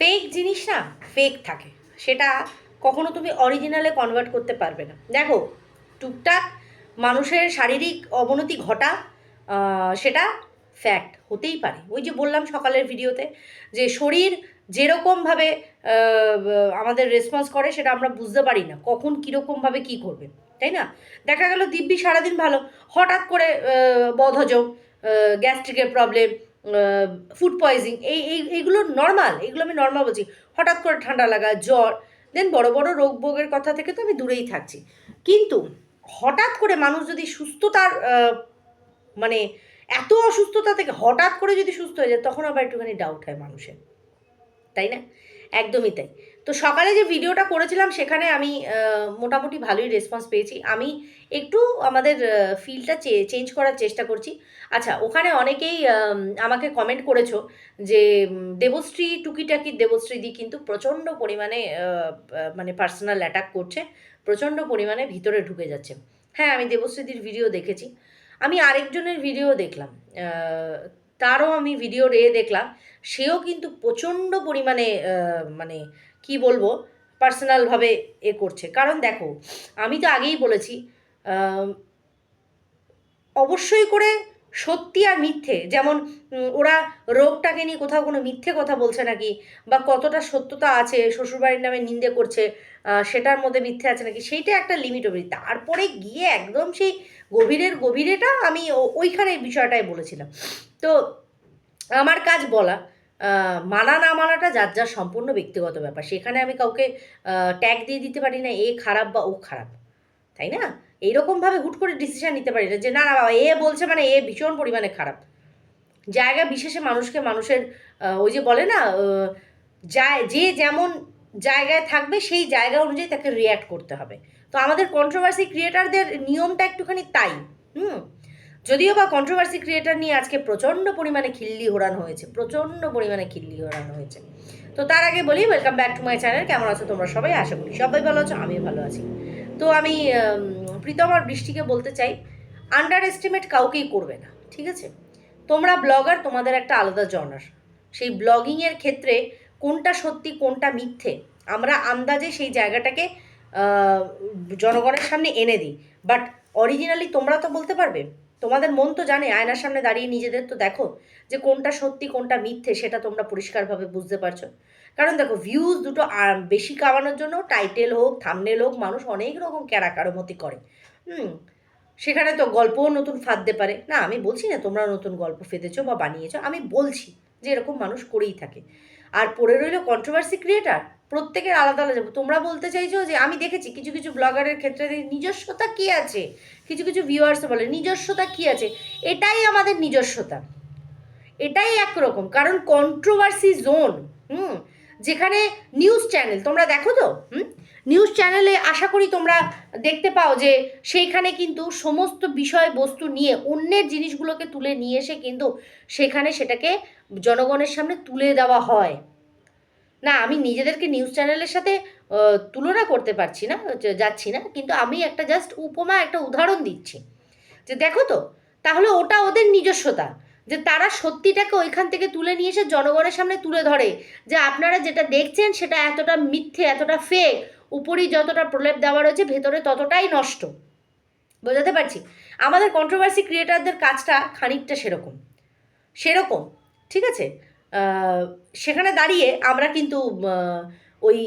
Fake জিনিস না fake থাকে। সেটা কখনো তুমি অরিজিনালে কনভার্ট করতে পারবে না। দেখো, টুকটাক মানুষের শারীরিক অবনতি ঘটা সেটা ফ্যাক্ট হতেই পারে। ওই যে বললাম সকালের ভিডিওতে যে শরীর যেরকমভাবে আমাদের রেসপন্স করে, সেটা আমরা বুঝতে পারি না। কখন কীরকমভাবে কী করবে, তাই না? দেখা গেল দিব্যি সারাদিন ভালো। হঠাৎ করে বদহজম গ্যাস্ট্রিকের প্রবলেম ফুড পয়জিং এই এই, এইগুলো নর্মাল এগুলো আমি নর্মাল বলছি। হঠাৎ করে ঠান্ডা লাগা, জ্বর দেন বড় বড় রোগ ভোগের কথা থেকে তো আমি দূরেই থাকছি। কিন্তু হঠাৎ করে মানুষ যদি সুস্থতার মানে এত অসুস্থতা থেকে হঠাৎ করে যদি সুস্থ হয়ে যায়, তখন আবার একটুখানি ডাউট হয় মানুষের। তাই না? একদমই তাই। তো সকালে যে ভিডিওটা করেছিলাম, সেখানে আমি মোটামুটি ভালোই রেসপন্স পেয়েছি। আমি একটু আমাদের ফিলটা চেঞ্জ করার চেষ্টা করছি। আচ্ছা ওখানে অনেকেই আমাকে কমেন্ট করেছ যে দেবশ্রী টুকিটাকি দেবশ্রী দি? কিন্তু প্রচণ্ড পরিমাণে মানে পার্সোনাল অ্যাটাক করছে। প্রচণ্ড পরিমাণে ভিতরে ঢুকে যাচ্ছে। হ্যাঁ আমি দেবশ্রীদির ভিডিও দেখেছি। আমি আরেকজনের ভিডিও দেখলাম। তারও আমি ভিডিও রে দেখলাম। সেও কিন্তু প্রচণ্ড পরিমাণে মানে কি বলব পার্সোনালভাবে এ করছে। কারণ দেখো, আমি তো আগেই বলেছি অবশ্যই করে সত্যি আর মিথ্যে, যেমন ওরা রোগটাকে নিয়ে কোথাও কোনো মিথ্যে কথা বলছে নাকি, বা কতটা সত্যতা আছে, শ্বশুরবাড়ির নামে নিন্দে করছে সেটার মধ্যে মিথ্যে আছে নাকি, সেইটা একটা লিমিট অবধি। তারপরে গিয়ে একদম সেই গভীরের গভীরেটা আমি ওইখানে বিষয়টাই বলেছিলাম। তো, আমার কাজ বলা মানা না মানাটা যার যার সম্পূর্ণ ব্যক্তিগত ব্যাপার। সেখানে আমি কাউকে ট্যাগ দিয়ে দিতে পারি না, এ খারাপ বা ও খারাপ, তাই না? এইরকমভাবে হুট করে ডিসিশান নিতে পারি না যে, না না, বাবা, এ বলছে মানে এ ভীষণ পরিমাণে খারাপ। জায়গা বিশেষে মানুষকে, মানুষের ওই যে বলে না যায়, যে যেমন জায়গায় থাকবে, সেই জায়গা অনুযায়ী তাকে রিয়্যাক্ট করতে হবে। তো আমাদের কন্ট্রোভার্সি ক্রিয়েটারদের নিয়মটা একটুখানি তাই, হুম? যদিও বা কন্ট্রোভার্সি ক্রিয়েটার নিয়ে আজকে প্রচণ্ড পরিমাণে খিল্লি হোরানো হয়েছে, প্রচণ্ড পরিমাণে খিল্লি হোরানো হয়েছে। তো তার আগে বলি welcome back to my channel কেমন আছো তোমরা সবাই? আশা করি সবাই ভালো আছো, আমিও ভালো আছি। তো আমি প্রীতম আর বৃষ্টিকে বলতে চাই আন্ডার এস্টিমেট কাউকেই করবে না, ঠিক আছে? তোমরা ব্লগার তোমাদের একটা আলাদা জনার সেই ব্লগিংয়ের ক্ষেত্রে কোনটা সত্যি, কোনটা মিথ্যে, আমরা আন্দাজে সেই জায়গাটাকে জনগণের সামনে এনে দিই। বাট অরিজিনালি তোমরা তো বলতে পারবে তোমাদের মন তো জানে, আয়নার সামনে দাঁড়িয়ে নিজেদের তো দেখো যে কোনটা সত্যি, কোনটা মিথ্যে, সেটা তোমরা পরিষ্কারভাবে বুঝতে পারছ। কারণ দেখো ভিউজ দুটো বেশি কামানোর জন্য টাইটেল হোক থামনেল হোক, মানুষ অনেক রকম ক্যারাকারমতি করে। হুম, সেখানে তো গল্পও নতুন ফাঁদতে পারে। না, আমি বলছি না তোমরা নতুন গল্প ফেঁদেছো বা বানিয়েছো, আমি বলছি যে এরকম মানুষ করেই থাকে। আর পড়ে রইল কন্ট্রোভার্সি ক্রিয়েটার প্রত্যেকের আলাদা আলাদা তোমরা বলতে চাইছো যে আমি দেখেছি কিছু কিছু ব্লগারের ক্ষেত্রে নিজস্বতা কী আছে? কিছু কিছু ভিউয়ার্স বলে, নিজস্বতা কী আছে? এটাই আমাদের নিজস্বতা। এটাই একরকম। কারণ কন্ট্রোভার্সি জোন হুম? যেখানে নিউজ চ্যানেল তোমরা দেখো তো, হুম? নিউজ চ্যানেলে আশা করি তোমরা দেখতে পাও যে সেইখানে কিন্তু সমস্ত বিষয়বস্তু নিয়ে, অন্যের জিনিসগুলোকে তুলে নিয়ে এসে কিন্তু সেখানে সেটাকে জনগণের সামনে তুলে দেওয়া হয়। না, আমি নিজেদেরকে নিউজ চ্যানেলের সাথে তুলনা করতে পারছি না যাচ্ছি না, কিন্তু আমি একটা জাস্ট উপমা, একটা উদাহরণ দিচ্ছি। যে দেখো তো, তাহলে ওটা ওদের নিজস্বতা, যে তারা সত্যিটাকে ওইখান থেকে তুলে নিয়ে এসে জনগণের সামনে তুলে ধরে, যে আপনারা যেটা দেখছেন সেটা এতটা মিথ্যে, এতটা ফেক উপরই যতটা প্রলেপ দেওয়া রয়েছে, ভেতরে ততটাই নষ্ট। বোঝাতে পারছি? আমাদের কন্ট্রোভার্সি ক্রিয়েটারদের কাজটা খানিকটা সেরকম। সেরকম, ঠিক আছে? সেখানে দাঁড়িয়ে আমরা কিন্তু ওই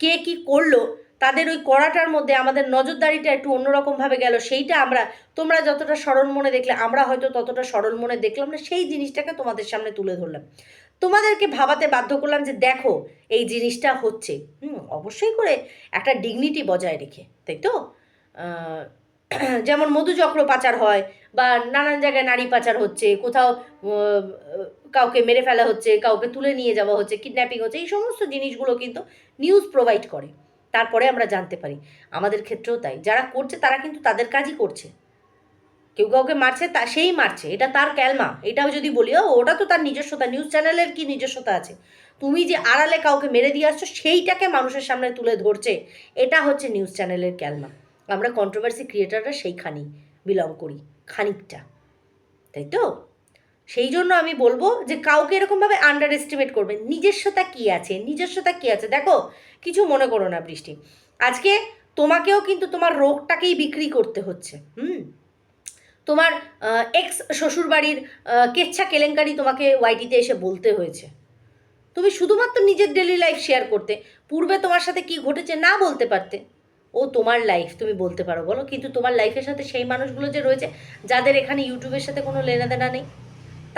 কে কি করল, তাদের ওই করাটার মধ্যে আমাদের নজরদারিটা একটু অন্যরকমভাবে গেল। সেইটা আমরা, তোমরা যতটা সরল মনে দেখলে, আমরা হয়তো ততটা সরল মনে দেখলাম না, সেই জিনিসটাকে তোমাদের সামনে তুলে ধরলাম। তোমাদেরকে ভাবাতে বাধ্য করলাম যে, দেখো, এই জিনিসটা হচ্ছে। হুম, অবশ্যই করে একটা ডিগনিটি বজায় রেখে, তাই তো? যেমন মধুচক্র পাচার হয় বা নানান জায়গায় নারী পাচার হচ্ছে, কোথাও কাউকে মেরে ফেলা হচ্ছে, কাউকে তুলে নিয়ে যাওয়া হচ্ছে কিডন্যাপিং হচ্ছে, এই সমস্ত জিনিসগুলো কিন্তু নিউজ প্রোভাইড করে। তারপরে আমরা জানতে পারি, আমাদের ক্ষেত্রেও তাই, যারা করছে তারা কিন্তু তাদের কাজই করছে। কেউ কাউকে মারছে তা, সেই মারছে, এটা তার ক্যালমা, এটাও যদি বলি, ও, ওটা তো তার নিজস্বতা নিউজ চ্যানেলের কি নিজস্বতা আছে? তুমি যে আড়ালে কাউকে মেরে দিয়ে আসছো, সেইটাকে মানুষের সামনে তুলে ধরছে, এটা হচ্ছে নিউজ চ্যানেলের ক্যালমা। আমরা কন্ট্রোভার্সি ক্রিয়েটাররা সেইখানেই বিলং করি, খানিকটা। তাই তো? সেই জন্য আমি বলব যে কাউকে এরকমভাবে আন্ডার এস্টিমেট করবে নিজস্বতা কী আছে? নিজস্বতা কী আছে? দেখো, কিছু মনে করো না বৃষ্টি। আজকে তোমাকেও কিন্তু তোমার রোগটাকেই বিক্রি করতে হচ্ছে, হুম? তোমার এক্স শ্বশুরবাড়ির কেচ্ছা কেলেঙ্কারি তোমাকে ওয়াইটিতে এসে বলতে হয়েছে। তুমি শুধুমাত্র নিজের ডেলি লাইফ শেয়ার করতে, পূর্বে তোমার সাথে কি ঘটেছে না বলতে পারতে ও তোমার লাইফ তুমি বলতে পারো, বলো। কিন্তু তোমার লাইফের সাথে সেই মানুষগুলো যে রয়েছে, যাদের এখানে ইউটিউবের সাথে কোনো লেনাদেনা নেই,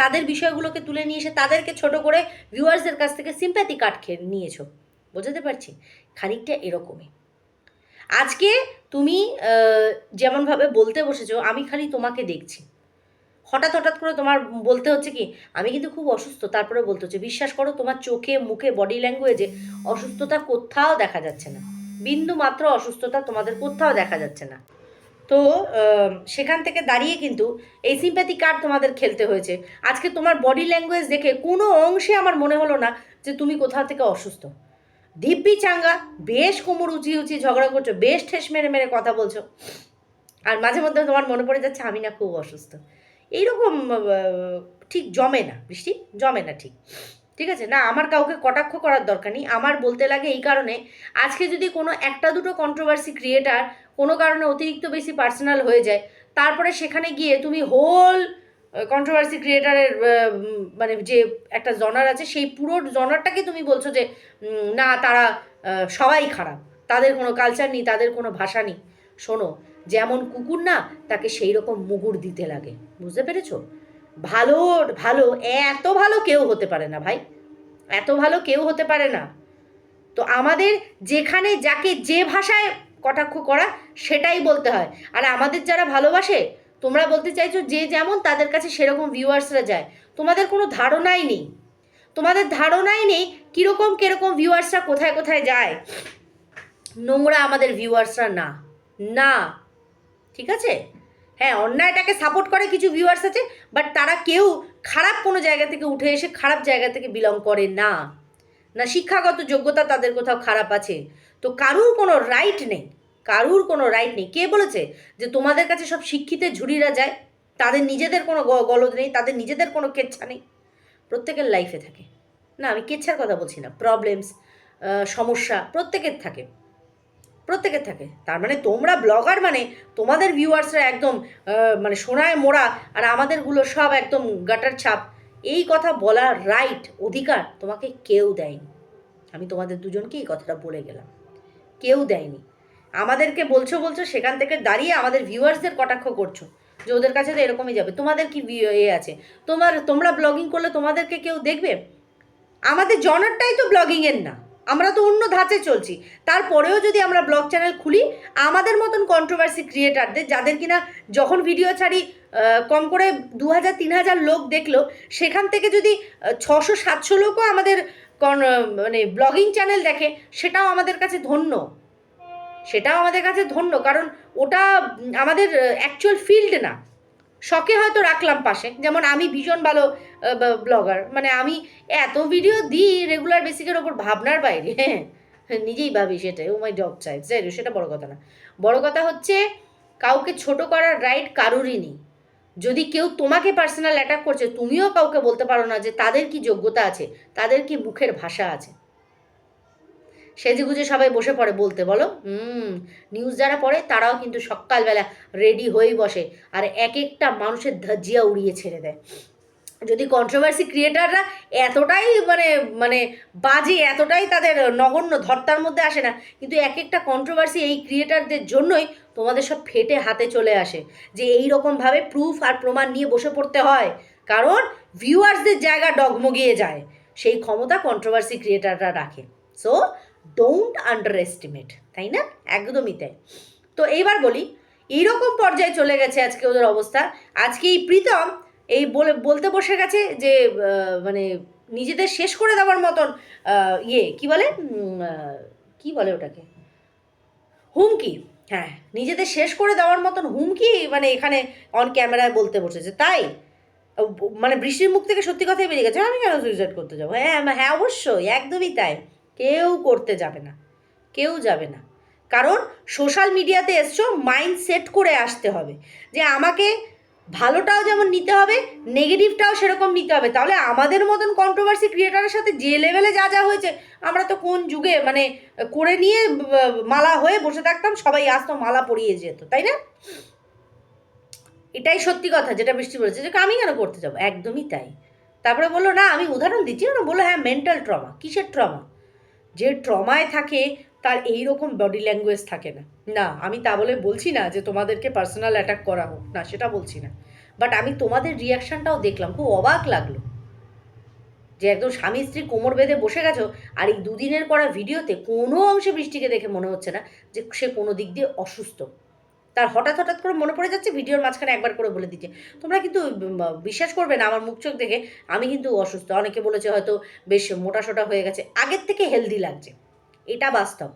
তাদের বিষয়গুলোকে তুলে নিয়ে এসে তাদেরকে ছোট করে ভিউয়ার্সদের কাছ থেকে সিম্প্যাথি কার্ড খেয়ে নিয়েছো। বোঝাতে পারছি? খানিকটা এরকমই। আজকে তুমি যেমনভাবে বলতে বসেছো, আমি খালি তোমাকে দেখছি। হঠাৎ হঠাৎ করে তোমার বলতে হচ্ছে কি, আমি কিন্তু খুব অসুস্থ, তারপরে বলতে হচ্ছে, বিশ্বাস করো, তোমার চোখে, মুখে বডি ল্যাঙ্গুয়েজে অসুস্থতা কোথাও দেখা যাচ্ছে না। বিন্দু মাত্র অসুস্থতা তোমাদের কোথাও দেখা যাচ্ছে না। তো সেখান থেকে দাঁড়িয়ে কিন্তু এই সিম্প্যাথি কার্ড তোমাদের খেলতে হয়েছে। আজকে তোমার বডি ল্যাঙ্গুয়েজ দেখে কোনো অংশে আমার মনে হলো না যে তুমি কোথাও থেকে অসুস্থ। দিব্যি চাঙ্গা, বেশ কোমর উঁচি উঁচি ঝগড়া করছ, বেশ ঠেস মেরে মেরে কথা বলছো। আর মাঝে মধ্যে তোমার মনে পড়ে যাচ্ছে আমি না খুব অসুস্থ। এইরকম ঠিক জমে না, বৃষ্টি জমে না ঠিক। ঠিক আছে? না, আমার কাউকে কটাক্ষ করার দরকার নেই। আমার বলতে লাগে এই কারণে, আজকে যদি কোনো একটা দুটো কন্ট্রোভার্সি ক্রিয়েটার কোনো কারণে অতিরিক্ত বেশি পার্সোনাল হয়ে যায়, তারপরে সেখানে গিয়ে তুমি হোল কন্ট্রোভার্সি ক্রিয়েটারের মানে যে একটা জনার আছে, সেই পুরো জনারটাকে তুমি বলছো যে না, তারা সবাই খারাপ। তাদের কোনো কালচার নেই, তাদের কোনো ভাষা নেই। শোনো, যেমন কুকুর না, তাকে সেই রকম মুগুর দিতে লাগে। বুঝতে পেরেছ? ভালো ভালো, এত ভালো কেউ হতে পারে না ভাই। এত ভালো কেউ হতে পারে না। তো আমাদের যেখানে যাকে যে ভাষায় কটাক্ষ করা, সেটাই বলতে হয়। আর আমাদের যারা ভালোবাসে, তোমরা বলতে চাইছো যে যেমন তাদের কাছে সেরকম ভিউয়ার্সরা যায়। তোমাদের কোনো ধারণাই নেই। তোমাদের ধারণাই নেই কীরকম কীরকম ভিউয়ার্সরা কোথায় কোথায় যায়। নোংরা আমাদের ভিউয়ার্সরা না। না। ঠিক আছে? হ্যাঁ অন্যায়টাকে সাপোর্ট করে কিছু ভিউয়ার্স আছে বাট তারা কেউ খারাপ কোনো জায়গা থেকে উঠে এসে খারাপ জায়গা থেকে বিলং করে না। না, শিক্ষাগত যোগ্যতা তাদের কোথাও খারাপ আছে। তো কারুর কোনো রাইট নেই, কারুর কোনো রাইট নেই। কে বলেছে যে তোমাদের কাছে সব শিক্ষিতের ঝুড়িরা যায়, তাদের নিজেদের কোনো গলদ নেই, তাদের নিজেদের কোনো কেচ্ছা নেই। প্রত্যেকের লাইফে থাকে। না, আমি কেচ্ছার কথা বলছি না প্রবলেমস সমস্যা প্রত্যেকের থাকে। প্রত্যেকের থাকে। তার মানে তোমরা ব্লগার মানে তোমাদের ভিউয়ার্সরা একদম মানে সোনায় মোড়া আর আমাদেরগুলো সব একদম গাটার ছাপ। এই কথা বলার রাইট অধিকার তোমাকে কেউ দেয়নি। আমি তোমাদের দুজনকে এই কথাটা বলে গেলাম। কেউ দেয়নি। আমাদেরকে বলছো বলছো, সেখান থেকে দাঁড়িয়ে আমাদের ভিউয়ার্সদের কটাক্ষ করছ যে ওদের কাছে তো এরকমই যাবে। তোমাদের কি এ আছে? তোমার, তোমরা ব্লগিং করলে তোমাদেরকে কেউ দেখবে? আমাদের জনারটাই তো ব্লগিংয়ের না। আমরা তো অন্য ধাঁচে চলছি। তারপরেও যদি আমরা ব্লগ চ্যানেল খুলি, আমাদের মতন কন্ট্রোভার্সি ক্রিয়েটারদের যাদের কিনা যখন ভিডিও ছাড়ি কম করে দু হাজার তিন হাজার লোক দেখল, সেখান থেকে যদি ছশো, সাতশো লোকও আমাদের মানে ব্লগিং চ্যানেল দেখে, সেটাও আমাদের কাছে ধন্য। সেটাও আমাদের কাছে ধন্য, কারণ ওটা আমাদের অ্যাকচুয়াল ফিল্ড না। শখে হয়তো রাখলাম পাশে। যেমন আমি ভীষণ ভালো ব্লগার মানে আমি এত ভিডিও দিই রেগুলার বেসিকের ওপর ভাবনার বাইরে। হ্যাঁ নিজেই ভাবি সেটাই। ও মাই ডগ চাইল্ড যাই সেটা বড় কথা না। বড় কথা হচ্ছে, কাউকে ছোট করার রাইট কারোরই নেই। যদি কেউ তোমাকে পার্সোনাল অ্যাটাক করছে, তুমিও কাউকে বলতে পারো না যে তাদের কি যোগ্যতা আছে, তাদের কি মুখের ভাষা আছে। সেজে গুজে সবাই বসে পড়ে বলতে, বলো? হুম নিউজ যারা পড়ে তারাও কিন্তু সকালবেলা রেডি হয়েই বসে। আর এক একটা মানুষের ধাজিয়া উড়িয়ে ছেড়ে দেয়। যদি কন্ট্রোভার্সি ক্রিয়েটাররা এতটাই মানে মানে বাজে, এতটাই তাদের নগণ্য ধর্তার মধ্যে আসে না, কিন্তু এক একটা কন্ট্রোভার্সি এই ক্রিয়েটারদের জন্যই তোমাদের সব ফেটে হাতে চলে আসে। যে এই রকমভাবে প্রুফ আর প্রমাণ নিয়ে বসে পড়তে হয়। কারণ ভিউয়ার্সদের জায়গা ডগমগিয়ে যায়। সেই ক্ষমতা কন্ট্রোভার্সি ক্রিয়েটাররা রাখে। সো ডোন্ট আন্ডার এস্টিমেট তাই না? একদমই তাই। তো এইবার বলি, এইরকম পর্যায়ে চলে গেছে আজকে ওদের অবস্থা। আজকে এই প্রীতম এই বলে, বলতে বসে গেছে যে মানে নিজেদের শেষ করে দেওয়ার মতন ইয়ে কি বলে? কি বলে ওটাকে? হুমকি। হ্যাঁ নিজেদের শেষ করে দেওয়ার মতন হুমকি মানে এখানে অন ক্যামেরায় বলতে বসেছে তাই? মানে বৃষ্টির মুখ থেকে সত্যি কথাই বেরিয়ে গেছে। আমি কেন সুইসাইড করতে যাব? হ্যাঁ হ্যাঁ অবশ্যই, একদমই তাই। কেউ করতে যাবে না, কেউ যাবে না। কারণ সোশ্যাল মিডিয়াতে এসছো মাইন্ড সেট করে আসতে হবে যে আমাকে ভালোটাও যেমন নিতে হবে নেগেটিভটাও সেরকম নিতে হবে। তাহলে আমাদের মতন কন্ট্রোভার্সি ক্রিয়েটারের সাথে যে লেভেলে যা যা হয়েছে, আমরা তো কোন যুগে মানে করে নিয়ে মালা হয়ে বসে থাকতাম, সবাই আসতো, মালা পরিয়ে যেত, তাই না? এটাই সত্যি কথা, যেটা বৃষ্টি বলেছে যে আমি কেন করতে যাব? একদমই তাই। তারপরে বলল, না, আমি উদাহরণ দিচ্ছি না বলল হ্যাঁ মেন্টাল ট্রমা কিসের ট্রমা যে ট্রমায় থাকে, তার এই রকম বডি ল্যাঙ্গুয়েজ থাকে না। না, আমি তা বলে বলছি না যে তোমাদেরকে পার্সোনাল অ্যাটাক করা হোক। না, সেটা বলছি না। বাট আমি তোমাদের রিয়াকশানটাও দেখলাম, খুব অবাক লাগল। যে একদম স্বামী স্ত্রী কোমর বেঁধে বসে গেছো, আর এই দুদিনের করা ভিডিওতে কোনো অংশে বৃষ্টিকে দেখে মনে হচ্ছে না যে সে কোনো দিক দিয়ে অসুস্থ। তার হঠাৎ হঠাৎ করে মনে পড়ে যাচ্ছে ভিডিওর মাঝখানে একবার করে বলে দিচ্ছে। তোমরা কিন্তু বিশ্বাস করবে না, আমার মুখ চোখ দেখে আমি কিন্তু অসুস্থ। অনেকে বলেছে হয়তো বেশ মোটা সোটা হয়ে গেছে। আগের থেকে হেলদি লাগছে। এটা বাস্তব।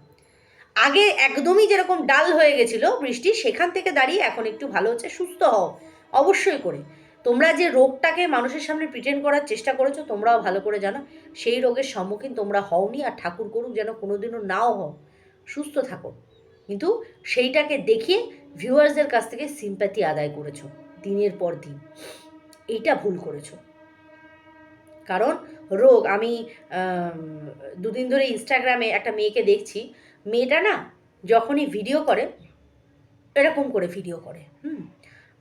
আগে একদমই যেরকম ডাল হয়ে গেছিল বৃষ্টি, সেখান থেকে দাঁড়িয়ে এখন একটু ভালো হচ্ছে, সুস্থ হও। অবশ্যই করে। তোমরা যে রোগটাকে মানুষের সামনে প্রিটেন্ড করার চেষ্টা করেছ, তোমরাও ভালো করে জানো, সেই রোগের সম্মুখীন তোমরা হওনি আর ঠাকুর করুক যেন কোনোদিনও নাও হও। সুস্থ থাকো। কিন্তু সেইটাকে দেখিয়ে ভিউয়ার্সদের কাছ থেকে সিম্প্যাথি আদায় করেছ, দিনের পর দিন। এইটা ভুল করেছ। কারণ, রোগ, আমি দুদিন ধরে ইনস্টাগ্রামে একটা মেয়েকে দেখছি। মেয়েটা না, যখনই ভিডিও করে, এরকম করে ভিডিও করে, হুম?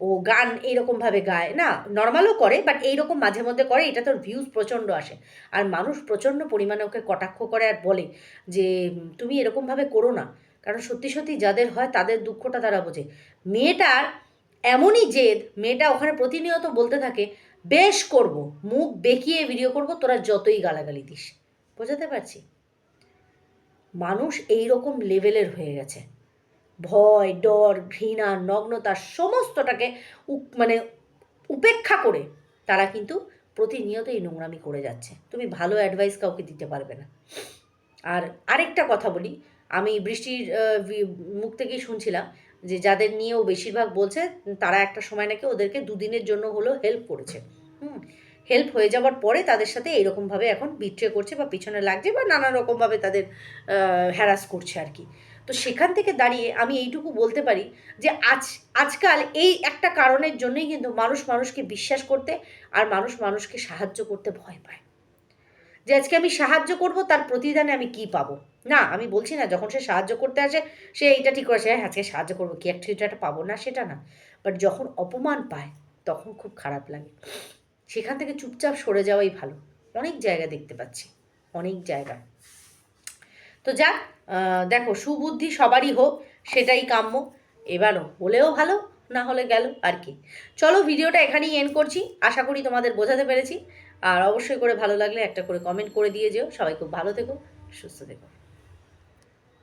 ও গান এইরকমভাবে গায়। না নর্মালও করে বাট এইরকম মাঝে মধ্যে করে, এটা তোর ভিউজ প্রচণ্ড আসে। আর মানুষ প্রচণ্ড পরিমাণে ওকে কটাক্ষ করে আর বলে যে তুমি এরকমভাবে করো না। কারণ সত্যি সত্যি যাদের হয় তাদের দুঃখটা তারা বোঝে। মেয়েটার এমনই জেদ, মেয়েটা ওখানে প্রতিনিয়ত বলতে থাকে, বেশ করব, মুখ বেঁকিয়ে ভিডিও করব, তোরা যতই গালাগালি দিস। বোঝাতে পারছি? মানুষ এই রকম লেভেলের হয়ে গেছে। ভয়, ডর, ঘৃণা, নগ্নতা সমস্তটাকে মানে উপেক্ষা করে তারা কিন্তু প্রতিনিয়ত এই নোংরামি করে যাচ্ছে। তুমি ভালো অ্যাডভাইস কাউকে দিতে পারবে না। আর আরেকটা কথা বলি আমি বৃষ্টির মুখ থেকেই শুনছিলাম যে যাদের নিয়েও বেশিরভাগ বলছে তারা একটা সময় নাকি ওদেরকে দুদিনের জন্য হলেও হেল্প করেছে। হুম হেল্প হয়ে যাওয়ার পরে তাদের সাথে এইরকমভাবে এখন বিট্রে করছে বা পিছনে লাগছে বা নানা রকমভাবে তাদের হ্যারাস করছে আর কি। তো সেখান থেকে দাঁড়িয়ে আমি এইটুকু বলতে পারি যে আজ, আজকাল এই একটা কারণের জন্যই কিন্তু মানুষ মানুষকে বিশ্বাস করতে আর মানুষ মানুষকে সাহায্য করতে ভয় পায়। যে আজকে আমি সাহায্য করব, তার প্রতিদানে আমি কি পাবো? না, আমি বলছি না, যখন সে সাহায্য করতে আসে, সে এইটা ঠিক করেছে হ্যাঁ আজকে সাহায্য করব, কি একটা এটা পাবো? না, সেটা না। বাট যখন অপমান পায়, তখন খুব খারাপ লাগে। সেখান থেকে চুপচাপ সরে যাওয়াই ভালো। অনেক জায়গা দেখতে পাচ্ছি। অনেক জায়গা। তো যাক দেখো, সুবুদ্ধি সবারই হোক, সেটাই কাম্য। এবারও হলেও ভালো, না হলে গেল, আর কি। চলো, ভিডিওটা এখানেই এন্ড করছি। আশা করি তোমাদের বোঝাতে পেরেছি। আর অবশ্যই করে ভালো লাগলে একটা করে কমেন্ট করে দিয়ে যেও। সবাই খুব ভালো থেকো, সুস্থ থেকো।